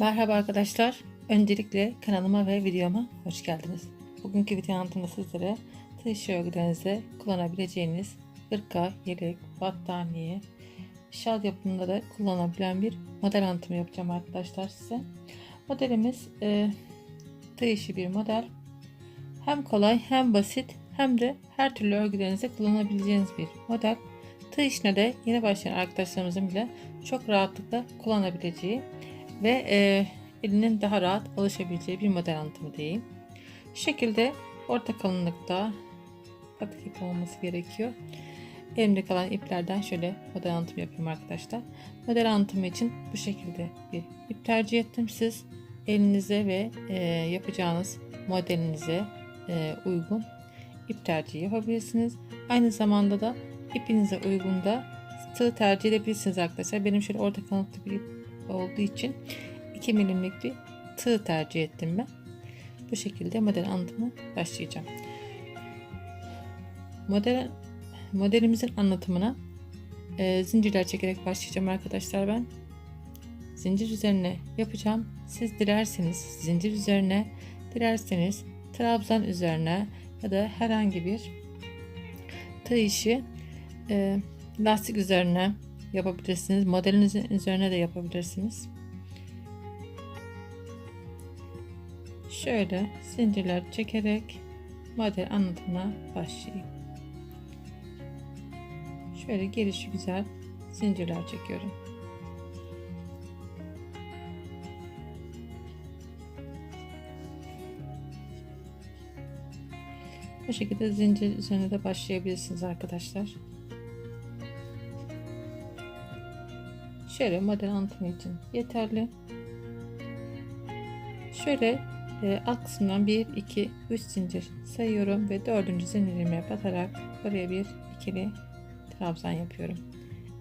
Merhaba arkadaşlar. Öncelikle kanalıma ve videoma hoş geldiniz. Bugünkü video anlatımda sizlere tığ işi örgülerinizde kullanabileceğiniz hırka, yelek, battaniye, şal yapımında da kullanabilen bir model anlatımı yapacağım arkadaşlar size. Modelimiz e, tığ bir model. Hem kolay hem basit hem de her türlü örgülerinizde kullanabileceğiniz bir model. Tığ işine de yeni başlayan arkadaşlarımızın bile çok rahatlıkla kullanabileceği ve e, elinin daha rahat alışabileceği bir model anlatımı diyeyim. Şu şekilde orta kalınlıkta patik ip olması gerekiyor. Elimde kalan iplerden şöyle model anlatımı yapıyorum arkadaşlar. Model anlatımı için bu şekilde bir ip tercih ettim. Siz elinize ve e, yapacağınız modelinize e, uygun ip tercihi yapabilirsiniz. Aynı zamanda da ipinize uygun da tığ tercih edebilirsiniz arkadaşlar. Benim şöyle orta kalınlıkta bir ip olduğu için 2 milimlik bir tığ tercih ettim ben. Bu şekilde model anlatımı başlayacağım. Model modelimizin anlatımına e, zincirler çekerek başlayacağım arkadaşlar ben. Zincir üzerine yapacağım. Siz dilerseniz zincir üzerine, dilerseniz trabzan üzerine ya da herhangi bir tığ işi e, lastik üzerine yapabilirsiniz. Modelinizin üzerine de yapabilirsiniz. Şöyle zincirler çekerek model anlatımına başlayayım. Şöyle gelişi güzel zincirler çekiyorum. Bu şekilde zincir üzerine de başlayabilirsiniz arkadaşlar. Şöyle model anlatımı için yeterli. Şöyle e, alt kısımdan 1, 2, 3 zincir sayıyorum ve 4. zincirime batarak buraya bir ikili trabzan yapıyorum.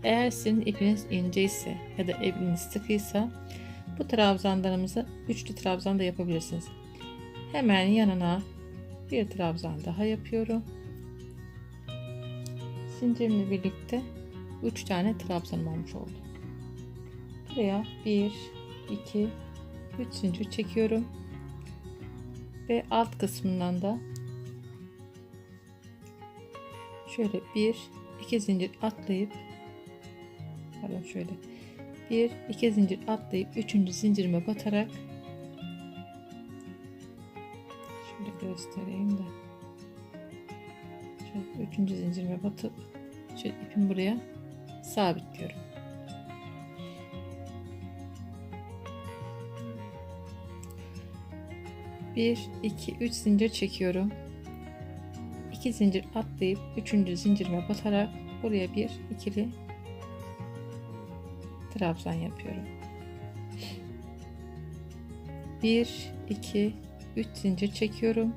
Eğer sizin ipiniz ince ise ya da ipiniz sıkıysa bu trabzanlarımızı üçlü trabzan da yapabilirsiniz. Hemen yanına bir trabzan daha yapıyorum. Zincirimle birlikte 3 tane trabzan olmuş oldu. Buraya 1, 2, 3 zincir çekiyorum. Ve alt kısmından da şöyle 1, 2 zincir atlayıp pardon şöyle 1, 2 zincir atlayıp 3. zincirime batarak şöyle göstereyim de şöyle 3. zincirime batıp şöyle ipimi buraya sabitliyorum. 1 2 3 zincir çekiyorum 2 zincir atlayıp 3. zincirime batarak buraya bir ikili trabzan yapıyorum 1 2 3 zincir çekiyorum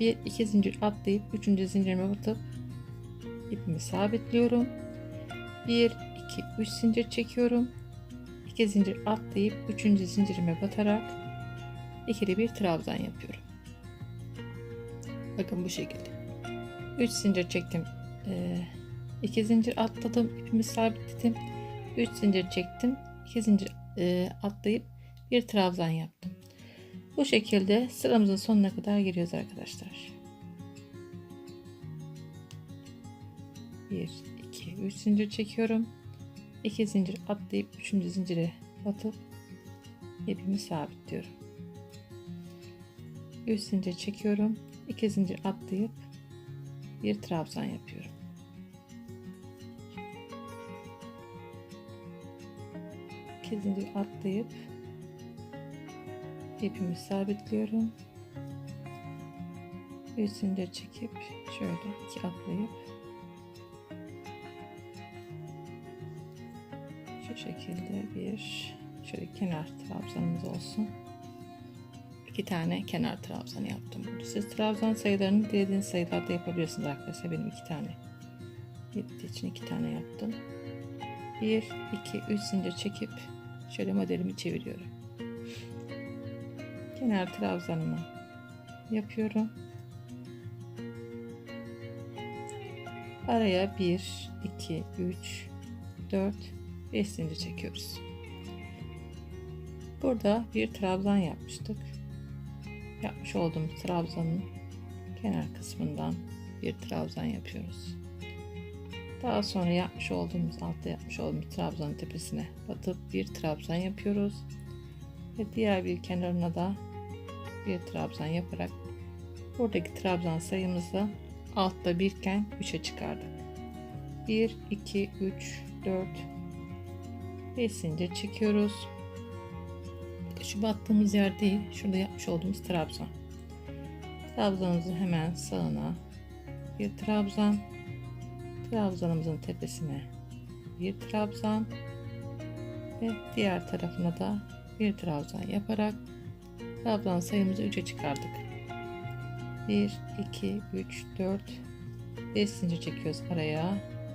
1 2 zincir atlayıp 3. zincirime batıp ipimi sabitliyorum 1 2 3 zincir çekiyorum 2 zincir atlayıp 3. zincirime batarak ikili bir trabzan yapıyorum. Bakın bu şekilde. 3 zincir çektim. 2 zincir atladım. ipimi sabitledim. 3 zincir çektim. 2 zincir atlayıp bir trabzan yaptım. Bu şekilde sıramızın sonuna kadar giriyoruz arkadaşlar. 1 2 3 zincir çekiyorum. 2 zincir atlayıp 3. zincire batıp ipimi sabitliyorum. 3 zincir çekiyorum. 2 zincir atlayıp bir trabzan yapıyorum. İki zincir atlayıp ipimi sabitliyorum. 3 zincir çekip şöyle iki atlayıp şu şekilde bir şöyle kenar trabzanımız olsun iki tane kenar trabzanı yaptım. Siz trabzan sayılarını dilediğiniz sayılarda yapabilirsiniz arkadaşlar. Benim iki tane yettiği için iki tane yaptım. Bir, iki, üç zincir çekip şöyle modelimi çeviriyorum. Kenar trabzanımı yapıyorum. Araya 1, 2, 3, 4, 5 zincir çekiyoruz. Burada bir trabzan yapmıştık. Yapmış olduğumuz trabzanın kenar kısmından bir trabzan yapıyoruz. Daha sonra yapmış olduğumuz altta yapmış olduğumuz trabzanın tepesine batıp bir trabzan yapıyoruz. Ve diğer bir kenarına da bir trabzan yaparak buradaki trabzan sayımızı altta birken 3'e çıkardık. 1, 2, 3, 4, 5 zincir çekiyoruz. Şu battığımız yer değil, şurada yapmış olduğumuz trabzan. Trabzanımızın hemen sağına bir trabzan, trabzanımızın tepesine bir trabzan ve diğer tarafına da bir trabzan yaparak trabzan sayımızı 3'e çıkardık. 1, 2, 3, 4, 5 zincir çekiyoruz araya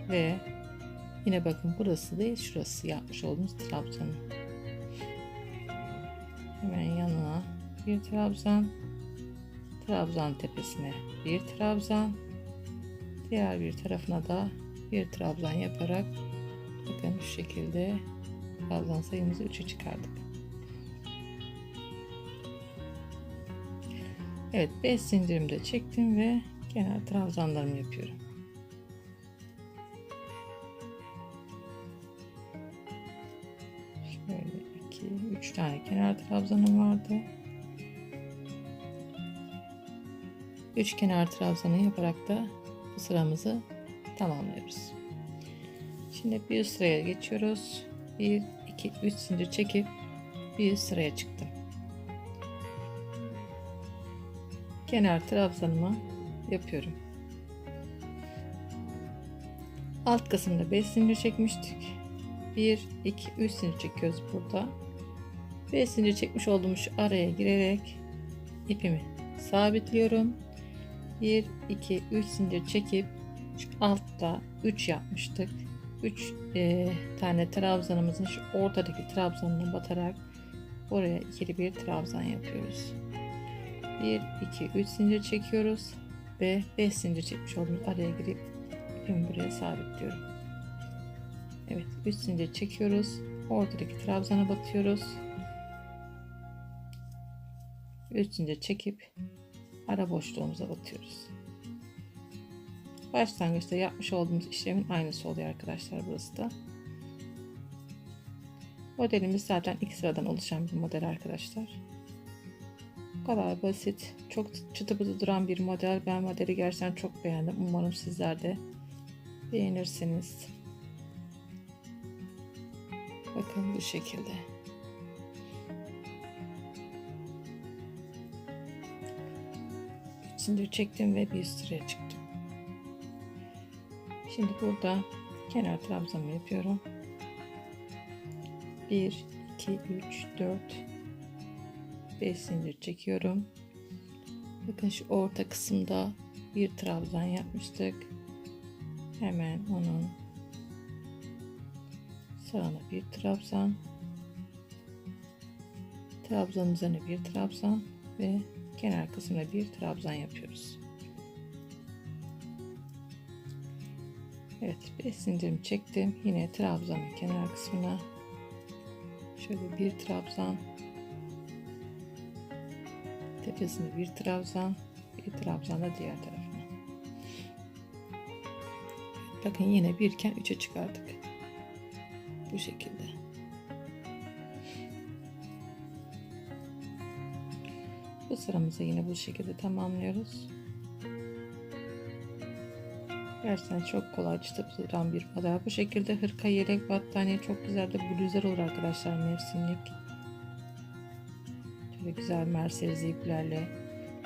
ve yine bakın burası değil şurası yapmış olduğumuz trabzanın. Hemen yanına bir trabzan, trabzan tepesine bir trabzan, diğer bir tarafına da bir trabzan yaparak bakın şu şekilde trabzan sayımızı 3'e çıkardık. Evet 5 zincirimi de çektim ve kenar trabzanlarımı yapıyorum. 3 tane kenar trabzanım vardı. 3 kenar trabzanı yaparak da bu sıramızı tamamlıyoruz. Şimdi bir üst sıraya geçiyoruz. 1 2 3 zincir çekip bir üst sıraya çıktım. kenar trabzanımı yapıyorum. Alt kısımda 5 zincir çekmiştik. 1 2 3 zincir çekiyoruz burada. 5 zincir çekmiş olduğum şu araya girerek ipimi sabitliyorum. 1 2 3 zincir çekip şu altta 3 yapmıştık. 3 e, tane trabzanımızın şu ortadaki trabzanına batarak oraya ikili bir trabzan yapıyoruz. 1 2 3 zincir çekiyoruz ve 5 zincir çekmiş olduğumuz araya girip ipimi buraya sabitliyorum. Evet 3 zincir çekiyoruz. Ortadaki trabzana batıyoruz. 3 zincir çekip ara boşluğumuza batıyoruz. Başlangıçta yapmış olduğumuz işlemin aynısı oluyor arkadaşlar burası da. Modelimiz zaten iki sıradan oluşan bir model arkadaşlar. Bu kadar basit. Çok çıtı duran bir model. Ben modeli gerçekten çok beğendim. Umarım sizler de beğenirsiniz. Bakın bu şekilde. Zincir çektim ve bir sıraya çıktım. Şimdi burada kenar trabzanımı yapıyorum. 1 2 3 4 5 zincir çekiyorum. Bakın şu orta kısımda bir trabzan yapmıştık. Hemen onun sağına bir trabzan. Trabzanın üzerine bir trabzan ve kenar kısmına bir trabzan yapıyoruz. Evet 5 zincirimi çektim. Yine trabzanın kenar kısmına. Şöyle bir trabzan. Tepesine bir trabzan. Bir trabzan da diğer tarafına. Bakın yine birken 3'e çıkardık. Bu şekilde sıramızı yine bu şekilde tamamlıyoruz Gerçekten çok kolay çıtıp duran bir model. Bu şekilde hırka, yelek, battaniye çok güzel de bluzlar olur arkadaşlar mevsimlik. Şöyle güzel merseriz iplerle.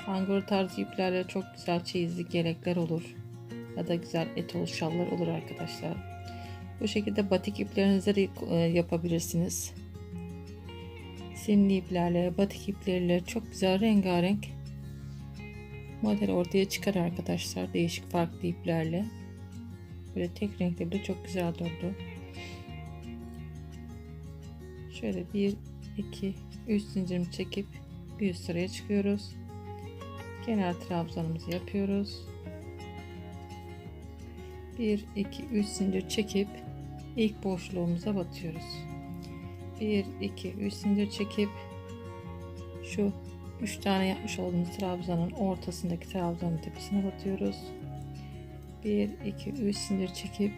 Angora tarzı iplerle çok güzel çeyizlik yelekler olur. Ya da güzel etol şallar olur arkadaşlar. Bu şekilde batik iplerinize de e, yapabilirsiniz. Simli iplerle, batik ipleriyle çok güzel rengarenk model ortaya çıkar arkadaşlar. Değişik farklı iplerle. Böyle tek renkte de çok güzel durdu. Şöyle bir, iki, üç zincirimi çekip bir üst sıraya çıkıyoruz. Kenar trabzanımızı yapıyoruz. 1 2 3 zincir çekip ilk boşluğumuza batıyoruz. 1 2 3 zincir çekip şu 3 tane yapmış olduğumuz trabzanın ortasındaki trabzanın tepesine batıyoruz. 1 2 3 zincir çekip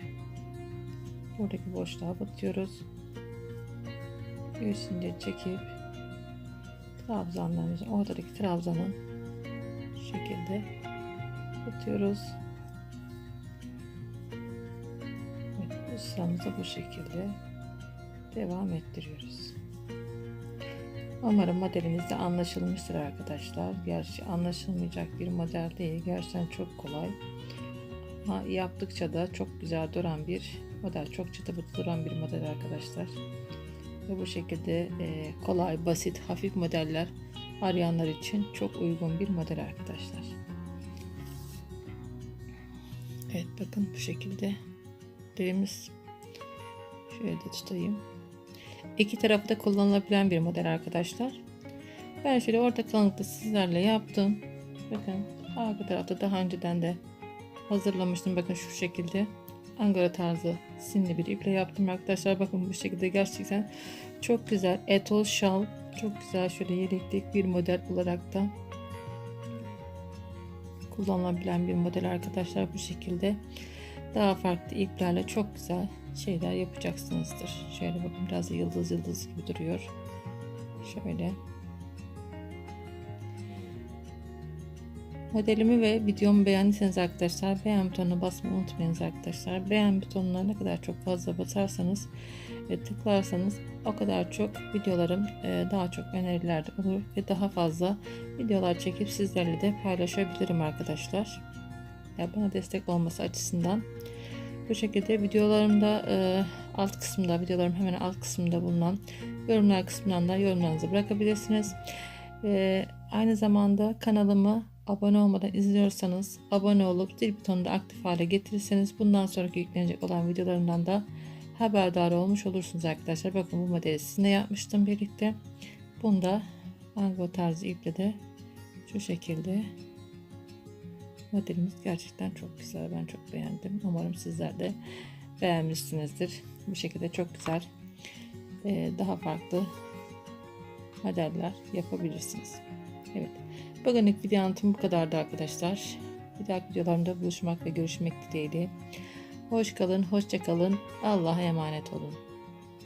buradaki boşluğa batıyoruz. 3 zincir çekip trabzanlarımızın ortadaki trabzanın şekilde batıyoruz. Evet, bu sıramızı bu şekilde devam ettiriyoruz. Umarım modelimiz de anlaşılmıştır arkadaşlar. Gerçi anlaşılmayacak bir model değil. Gerçekten çok kolay. Ama yaptıkça da çok güzel duran bir model. Çok çıtı pıtı duran bir model arkadaşlar. Ve bu şekilde e, kolay, basit, hafif modeller arayanlar için çok uygun bir model arkadaşlar. Evet bakın bu şekilde derimiz şöyle de tutayım. İki tarafı da kullanılabilen bir model arkadaşlar. Ben şöyle orta kalınlıkta sizlerle yaptım. Bakın arka tarafta daha önceden de hazırlamıştım. Bakın şu şekilde Angara tarzı simli bir iple yaptım arkadaşlar. Bakın bu şekilde gerçekten çok güzel. Etol şal çok güzel şöyle yeleklik bir model olarak da kullanılabilen bir model arkadaşlar bu şekilde daha farklı iplerle çok güzel şeyler yapacaksınızdır. Şöyle bakın biraz da yıldız yıldız gibi duruyor. Şöyle. Modelimi ve videomu beğendiyseniz arkadaşlar beğen butonuna basmayı unutmayınız arkadaşlar. Beğen butonuna ne kadar çok fazla basarsanız ve tıklarsanız o kadar çok videolarım e, daha çok önerilerde olur ve daha fazla videolar çekip sizlerle de paylaşabilirim arkadaşlar. Ya bana destek olması açısından bu şekilde videolarımda e, alt kısımda videolarım hemen alt kısmında bulunan yorumlar kısmından da yorumlarınızı bırakabilirsiniz. E, aynı zamanda kanalıma abone olmadan izliyorsanız abone olup zil butonunu da aktif hale getirirseniz bundan sonraki yüklenecek olan videolarımdan da haberdar olmuş olursunuz arkadaşlar. Bakın bu modeli sizinle yapmıştım birlikte. Bunda mango tarzı iple de şu şekilde modelimiz gerçekten çok güzel. Ben çok beğendim. Umarım sizler de beğenmişsinizdir. Bu şekilde çok güzel e, daha farklı modeller yapabilirsiniz. Evet. Bugünlük video anlatım bu kadardı arkadaşlar. Bir dahaki videolarımda buluşmak ve görüşmek dileğiyle. Hoş kalın, hoşça kalın. Allah'a emanet olun.